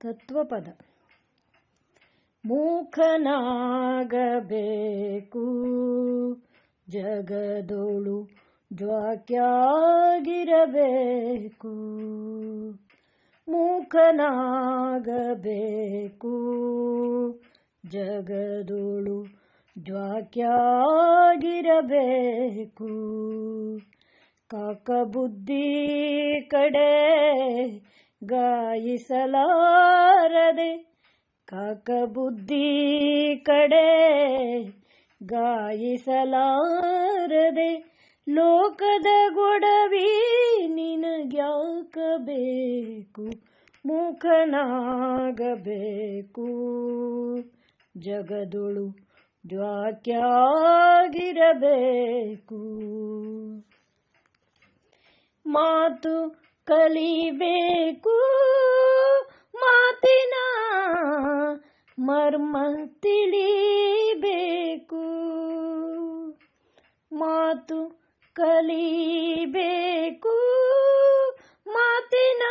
ತತ್ವಪದ. ಮೂಖನಾಗಬೇಕು. ಜಗದೋಳು ಜ್ವಾಕ್ಯಾಗಿರಬೇಕು. ಮೂಖನಾಗಬೇಕು. ಜಗದೋಳು ಜ್ವಾಕ್ಯಾಗಿರಬೇಕು. ಕಾಕಬುದ್ಧಿ ಕಡೆ ಗಾಯಿಸಲಾರದೆ ಕಾಕಬುದ್ಧಿ ಕಡೆ ಗಾಯಿಸಲಾರದೆ ಲೋಕದ ಗೊಡವಿ ನಿನಗ್ಯಾಕಬೇಕು ಮುಖನಾಗಬೇಕು ಜಗದೊಳು ಜ್ವಾಕ್ಯಾಗಿರಬೇಕು. ಮಾತು ಕಲಿಬೇಕು ಮಾತಿನ ಮರ್ಮ ತಿಳಿಬೇಕು. ಮಾತು ಕಲಿಬೇಕು ಮಾತಿನ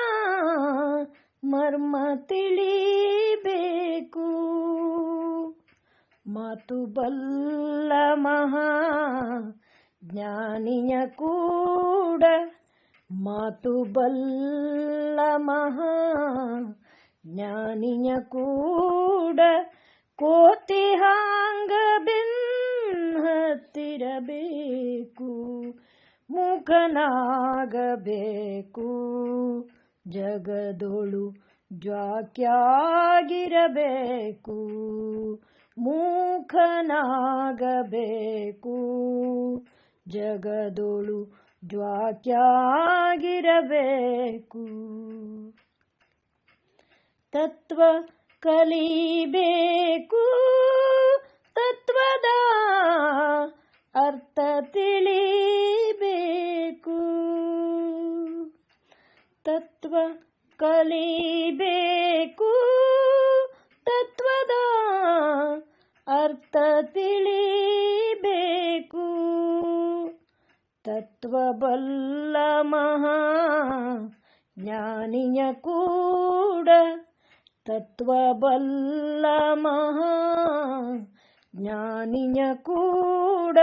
ಮರ್ಮ ತಿಳಿಬೇಕು. ಮಾತು ಬಲ್ಲ ಮಹಾ ಜ್ಞಾನಿಯ ಕೂಡ ಮಾತು ಬಲ್ಲ ಮಹಾ ಜ್ಞಾನಿಯ ಕೂಡ ಕೋತಿ ಹಾಂಗ ಹತ್ತಿರಬೇಕು ಮುಖನಾಗಬೇಕು ಜಗದೊಳು ಜ್ವಾಕ್ಯಾಗಿರಬೇಕು ಮೂಖನಾಗಬೇಕು ಜಗದೊಳು ಜ್ವಾಕ್ಯಾಗಿರಬೇಕು ತತ್ವ ಕಲಿಬೇಕು. ತತ್ವದ ಅರ್ಥ ತಿಳಿಬೇಕು. ತತ್ವ ಕಲಿಬೇಕು. ತತ್ವದ ಅರ್ಥ ತಿಳಿಬೇಕು. ತತ್ವಬಲ್ಲ ಮಹಾ ಕೂಡ ತತ್ವಬಲ್ಲ ಮಹಾ ಜ್ಞಾನಿಯ ಕೂಡ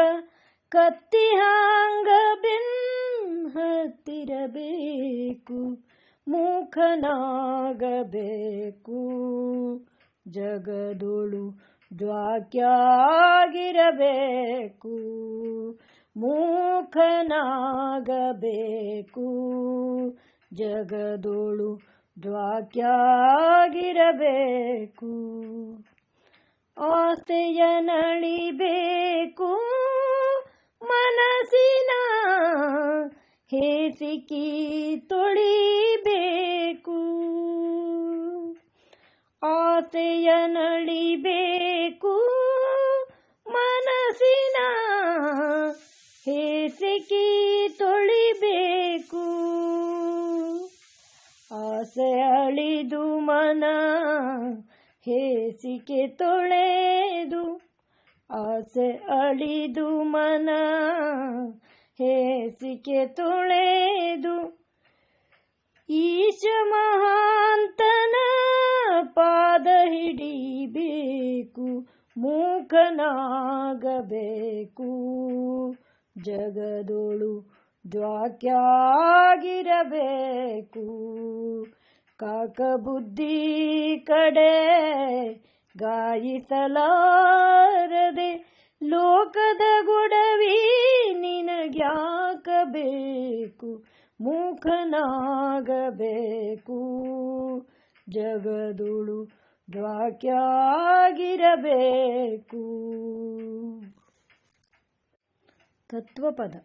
ಕತ್ತಿ ಹಾಂಗ ಬೆನ್ ಹತ್ತಿರಬೇಕು ಮೂಖನಾಗಬೇಕು ಜಗದೊಳು ಜ್ವಾಕ್ಯಾಗಿರಬೇಕು. ಮೂಖನಾಗಬೇಕು ಜಗದೋಳು ದ್ವಾಕ್ಯಾಗಿರಬೇಕು. ಆಸೆಯ ನಳಿಬೇಕು. ಮನಸ್ಸಿನ ಹೇಸಿಕಿ ತೊಳಿಬೇಕು. ಆಸೆಯ ನಳಿಬೇಕು. ಆಸೆ ಅಳಿದು ಮನ, ಹೇಸಿಕೆ ತೊಳೆದು ಆಸೆ ಅಳಿದು ಮನ, ಹೇಸಿಕೆ ತೊಳೆದು ಈಶ ಮಹಾಂತನ ಪಾದ ಹಿಡಿಬೇಕು, ಮೂಕನಾಗಬೇಕು. ಜಗದೊಳು ಜ್ವಾಕ್ಯಾಗಿರಬೇಕು ಕಾಕಬುದ್ಧಿ ಕಡೆ ಗಾಯಿಸಲಾರದೆ ಲೋಕದ ಗುಡವಿ ನಿನಗ್ಯಾಕಬೇಕು ಮೂಖನಾಗಬೇಕು ಜಗದುಳು ಜ್ವಾಕ್ಯಾಗಿರಬೇಕು ತತ್ವಪದ